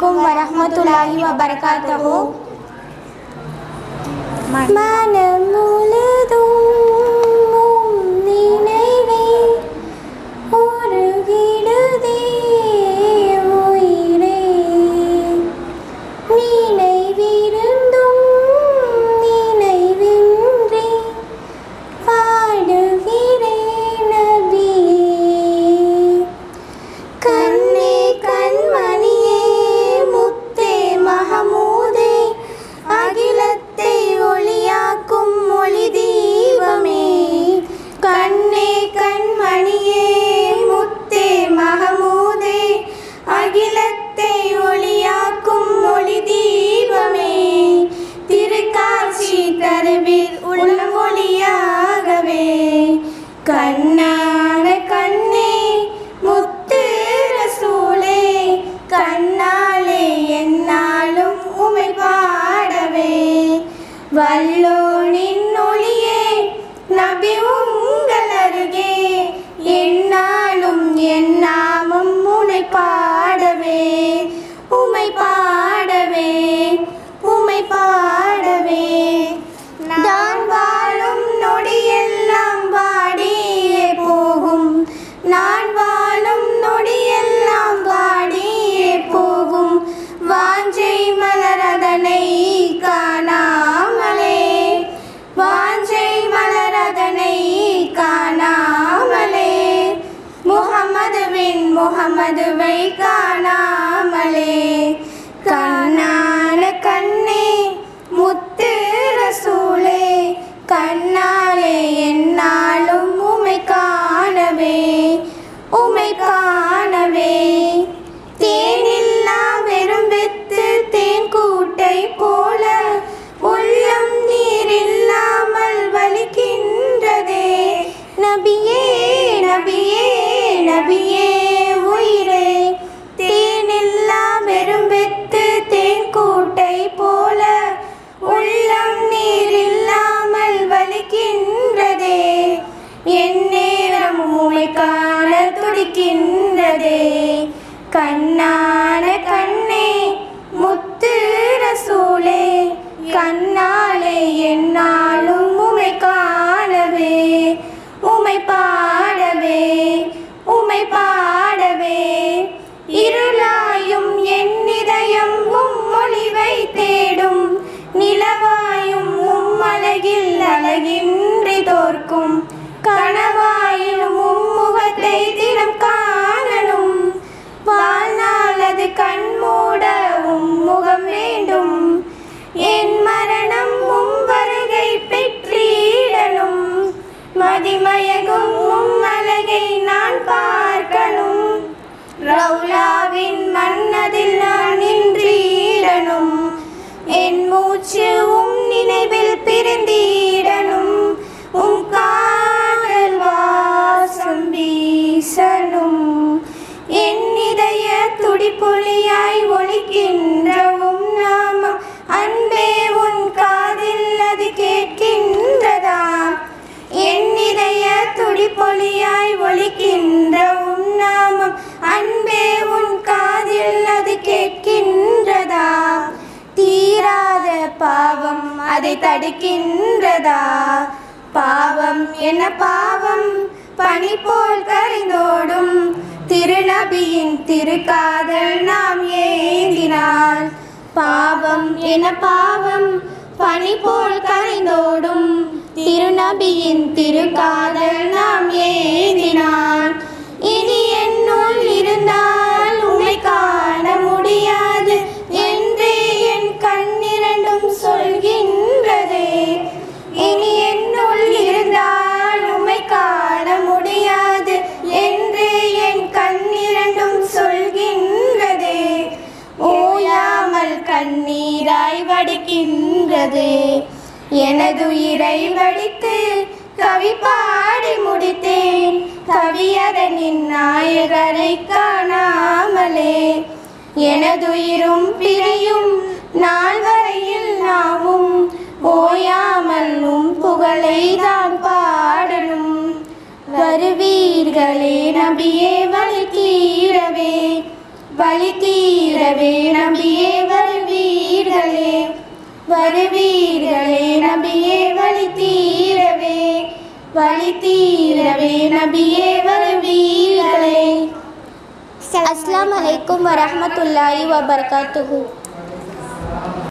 அலைக்கும் வரஹ்மத்துல்லாஹி வபரகாத்தஹு. மனம் முழுதும் உம் கண்ணான கண்ணே முத்து ரசூலே கண்ணாலே என்னாலும் உமை பாடவே. வல்லோனின் ஒளியே நபி மதுவை காணாமலே. கண்ணான கண்ணே முத்து ரசூலே. கண்ணாலே என்னாலும் உமை காணவே உமை காணவே. தேனில்லா வெறும் வித்து தேன் கூட்டை போல உள்ளம் நீர் இல்லாமல் வலிக்கின்றதே. நபியே நபியே நபியே. காண கண்ணான கண்ணே முத்து ரசூலே கண்ணாலே என்னாலும் உமை காணவே உமை பாடவே உமை பாடவே. இருளாயும் என் இதயம் உம் மொழிவை தேடும் நிலவாயும் உம் அழகில் அழகின்றி தோற்கும். கனவாயினும் உம் எனது கண்மூட முகம் வேண்டும். என் மரணம் உம் வருகை பெற்றிடணும் மதிமயகும் உம் அழகை நான் பார்க்கணும். ரவுலாவின் மன்னதில் துடிப்பொலியாய் ஒலிக்கின்றவும் நாமம் அன்பே உன் காதில் அது கேட்கின்றதா என் இதய துடிப்பொலியாய் ஒலிக்கின்றவும் நாமம் அன்பே உன் காதில் அது கேட்கின்றதா தீராத பாவம் அதை தடுக்கின்றதா? பாவம் என்ன பாவம்? பனி போல் கரைந்தோடும் திருநபியின் திருக்காதல் நாம் ஏந்தினால். பாவம் என பாவம் பனி போல் கரைந்தோடும். திருநபியின் திருக்காதல் கண்ணிரண்டும் ஓயாமல் கண்ணீராய் வடிக்கின்றது. எனதுயிரை வடித்து கவி பாடி முடித்தேன். கவியரனின் நாயகரை காணாமலே. எனதுயிரும் பிரியும் நாள் வரையில் நாவும் ஓயாமல் உம் புகழை தான் பாடணும். வருவீர்களே நபியே வழி தீரவே. பழி தீரவே நம்பியே வருவீர்களே. வருவீர்களே நம்பியே வழி தீரவே. வழி தீரவே நபியே வருவீர்களே. அஸ்லாம் வலைக்கும் வரமத்துல்லாஹி வபர்காத்துஹூ.